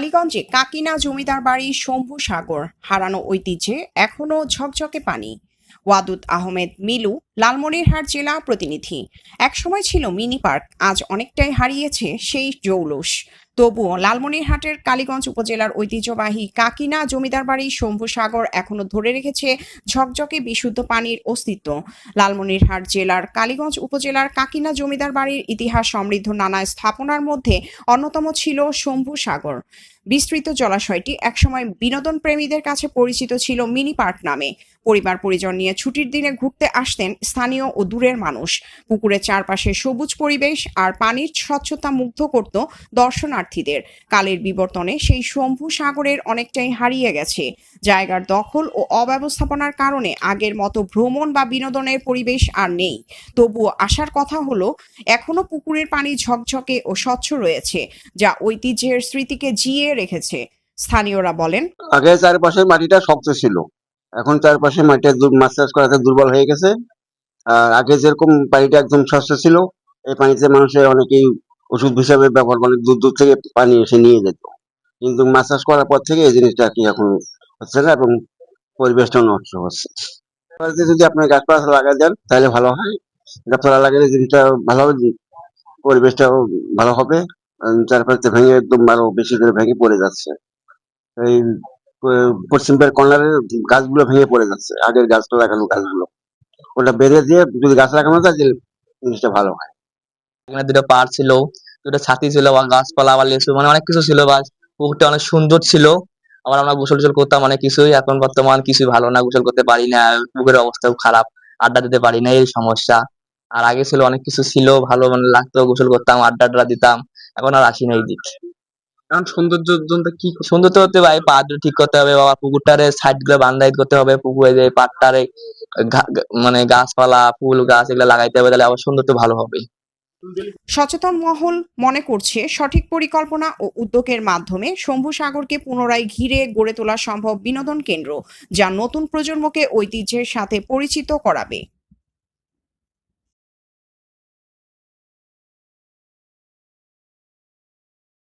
কালীগঞ্জে কাকিনা জমিদার বাড়ি শম্ভু সাগর, হারানো ঐতিহ্যে এখনও ঝকঝকে পানি। ওয়াদুদ আহমেদ, মিলু, লালমনিরহাট জেলা প্রতিনিধি। একসময় ছিল মিনি পার্ক, আজ অনেকটাই হারিয়েছে সেই জৌলুস। তবুও লালমনিরহাটের কালীগঞ্জ উপজেলার ঐতিহ্যবাহী কাকিনা জমিদার বাড়ি শম্ভু সাগর এখনও ধরে রেখেছে ঝকঝকে বিশুদ্ধ পানির অস্তিত্ব। লালমনিরহাট জেলার কালীগঞ্জ উপজেলার কাকিনা জমিদার বাড়ির ইতিহাস সমৃদ্ধ নানা স্থাপনার মধ্যে অন্যতম ছিল শম্ভু সাগর বিস্তৃত জলাশয়টি একসময় বিনোদন প্রেমীদের কাছে পরিচিত ছিল মিনি পার্ক নামে। পরিবার পরিজন নিয়ে ছুটির দিনে ঘুরতে আসতেন স্থানীয় ও দূরের মানুষ। পুকুরের চারপাশে সবুজ পরিবেশ আর পানির স্বচ্ছতা মুগ্ধ করত দর্শনার্থীদের। কালের বিবর্তনে সেই শম্ভু সাগরের অনেকটাই হারিয়ে গেছে। জায়গার দখল ও অব্যবস্থাপনার কারণে আগের মতো ভ্রমণ বা বিনোদনের পরিবেশ আর নেই। তবুও আসার কথা হলো, এখনও পুকুরের পানি ঝকঝকে ও স্বচ্ছ রয়েছে, যা ঐতিহ্যের স্মৃতিকে জিয়ে রেখেছে, স্থানীয়রা বলেন। আগে চারপাশের মাটিটা শক্ত ছিল। এখন চারপাশে মাটিটা মাছ চাষ করাতে দুর্বল হয়ে গেছে। আর আগে যেরকম পানিটা একদম স্বচ্ছ ছিল, এই পানিতে মানুষের অনেকেই ওষুধ হিসাবে ব্যবহার করে দূর দূর থেকে পানি এসে নিয়ে যেত। কিন্তু মাছ চাষ করার পর থেকে এই জিনিসটা কি এখন হচ্ছে না এবং পরিবেশটাও নষ্ট হচ্ছে। যদি আপনার গাছপালা লাগাই দেন তাহলে ভালো হয়। গাছপালা লাগালে জিনিসটা ভালো হবে, পরিবেশটাও ভালো হবে। আর চারপাশে ভেঙে একদম আরও বেশি করে ভেঙে পড়ে যাচ্ছে। এই প- পশ্চিম পাড়ের কর্নারের গাছগুলো ভেঙে পড়ে যাচ্ছে, আগের গাছটা লাগানো গাছগুলো। ওটা বেঁধে দিয়ে যদি গাছ লাগানো যায় জিনিসটা ভালো হয়। এখানে দুটো পার ছিল, দুটো ছাতি ছিল বা গাছপালা বা লেসু মানে অনেক কিছু ছিল বা পুকুরটা অনেক সুন্দর ছিল। আবার আমরা গোসল টোসল করতাম অনেক কিছুই, এখন বর্তমান কিছুই ভালো না, গোসল করতে পারি না পুকুরের অবস্থাও খারাপ, আড্ডা দিতে পারি না, এই সমস্যা। আর আগে ছিল অনেক কিছু ছিল, ভালো মানে লাগতো, গোসল করতাম আড্ডা আড্ডা দিতাম। এখন আর আসি না এই দিক। এখন সৌন্দর্যের জন্য কি সুন্দর তো হতে ভাই পা ঠিক করতে হবে বাবা পুকুরটারে সাইডগুলো বান্ধাই করতে হবে পুকুরে যে পাটটারে মানে গাছপালা ফুল গাছ এগুলো লাগাইতে হবে তাহলে আবার সুন্দর তো ভালো হবে। সচেতন মহল মনে করছে সঠিক পরিকল্পনা ও উদ্যোগের মাধ্যমে শম্ভু সাগরকে পুনরায় ঘিরে গড়ে তোলা সম্ভব বিনোদন কেন্দ্র যা নতুন প্রজন্মকে ঐতিহ্যের সাথে পরিচিত করাবে।